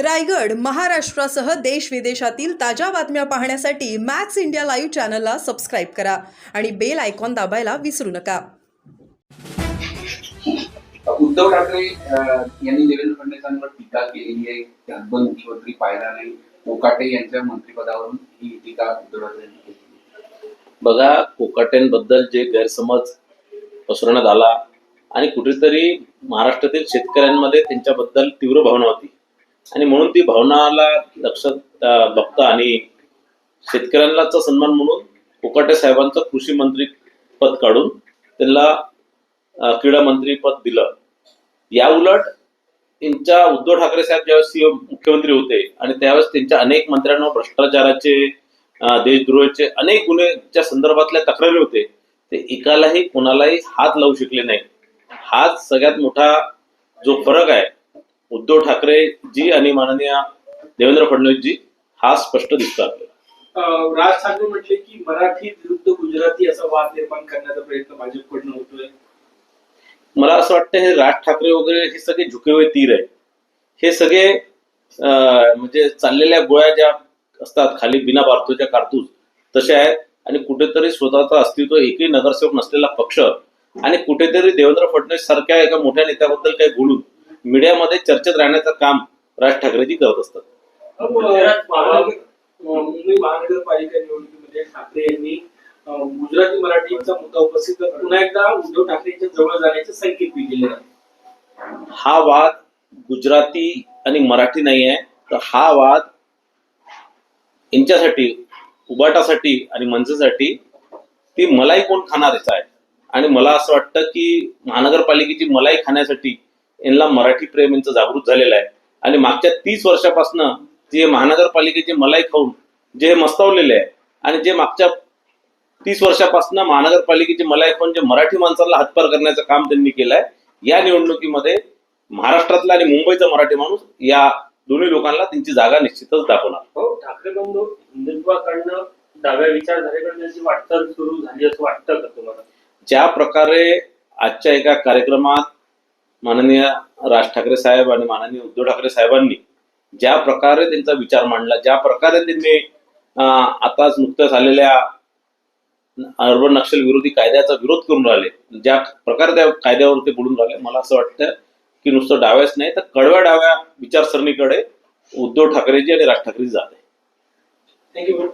रायगड महाराष्ट्रासह देश विदेशातील ताज्या बातम्या पाहण्यासाठी मॅक्स इंडिया लाईव्ह चॅनलला सबस्क्राईब करा आणि बेल आयकॉन दाबायला विसरू नका. उद्धव ठाकरे यांनी देवेंद्र फडणवीसांवर टीका केलेली आहे त्यातबल मुख्यमंत्री पाहिला नाही कोकाटे यांच्या मंत्रिपदावरून ही टीका उद्धव ठाकरे यांनी केली. बघा कोकाटेंबद्दल जे गैरसमज पसरवण्यात आला आणि कुठेतरी महाराष्ट्रातील शेतकऱ्यांमध्ये त्यांच्याबद्दल तीव्र भावना होती. आणि म्हणून ती भावनाला लक्षात बघता आणि शेतकऱ्यांनाचा सन्मान म्हणून कोकाटे साहेबांचं कृषी मंत्री पद काढून त्यांना क्रीडा मंत्री पद दिलं. या उलट त्यांच्या उद्धव ठाकरे साहेब ज्यावेळेस सीएम मुख्यमंत्री होते आणि त्यावेळेस त्यांच्या अनेक मंत्र्यांवर भ्रष्टाचाराचे देशद्रोहाचे अनेक गुन्हेच्या संदर्भातल्या तक्रारी होते ते एकालाही कोणालाही हात लावू शकले नाही हाच सगळ्यात मोठा जो फरक आहे. उद्धव ठाकरे जी आणि माननीय देवेंद्र फडणवीस जी हा स्पष्ट दिसतो आपल्याला. राज ठाकरे म्हटले की मराठी विरुद्ध गुजराती असा वाद निर्माण करण्याचा प्रयत्न भाजपकडनं होतोय. मला असं वाटतं हे राज ठाकरे वगैरे हे सगळे झुके हुए तीर आहे हे सगळे म्हणजे चाललेल्या गोळ्या ज्या असतात खाली बिना बारतोच्या कारतूस तशा आहेत. आणि कुठेतरी स्वतःचं अस्तित्व एकही नगरसेवक नसलेला पक्ष आणि कुठेतरी देवेंद्र फडणवीस सारख्या एका मोठ्या नेत्याबद्दल काही बोलून मीडियामध्ये चर्चेत राहण्याचं काम राज ठाकरेजी करत असतात. मुंबई महानगरपालिका निवडणुकीमध्ये ठाकरे यांनी गुजराती मराठीचा मुद्दा उपस्थित करत पुन्हा एकदा उद्धव ठाकरे यांच्या जवळ जाण्याचे संकेत दिलेले आहेत हा वाद गुजराती आणि मराठी नाही आहे तर हा वाद यांच्यासाठी उबाटासाठी आणि मनसेसाठी ती मलाई कोण खाणारच आहे. आणि मला असं वाटतं की महानगरपालिकेची मलाई खाण्यासाठी यांना मराठी प्रेम यांचं जागृत झालेलं आहे. आणि मागच्या तीस वर्षापासनं जे महानगरपालिकेची मलाई खाऊन जे मस्तावलेले आहे आणि जे मागच्या तीस वर्षापासून महानगरपालिकेची मलाई खाऊन जे मराठी माणसाला हातपार करण्याचं काम त्यांनी केलंय या निवडणुकीमध्ये महाराष्ट्रातला आणि मुंबईचा मराठी माणूस या दोन्ही लोकांना त्यांची जागा निश्चितच दाखवणार. हो ठाकरे बंधू हिंदुत्वाकडनं डाव्या विचारधारेकडनं जी वाटचाल सुरू झाली असं वाटतं का तुम्हाला? ज्या प्रकारे आजच्या एका कार्यक्रमात माननीय राज ठाकरे साहेब आणि माननीय उद्धव ठाकरे साहेबांनी ज्या प्रकारे त्यांचा विचार मांडला ज्या प्रकारे त्यांनी आताच नुकत्याच आलेल्या अर्बन नक्षल विरोधी कायद्याचा विरोध करून राहिले. ज्या प्रकारे त्या कायद्यावर ते बोलून राहिले मला असं वाटतं की नुसतं डाव्याच नाही तर कडव्या डाव्या विचारसरणीकडे उद्धव ठाकरेजी आणि राज ठाकरेजी जाते थँक्यू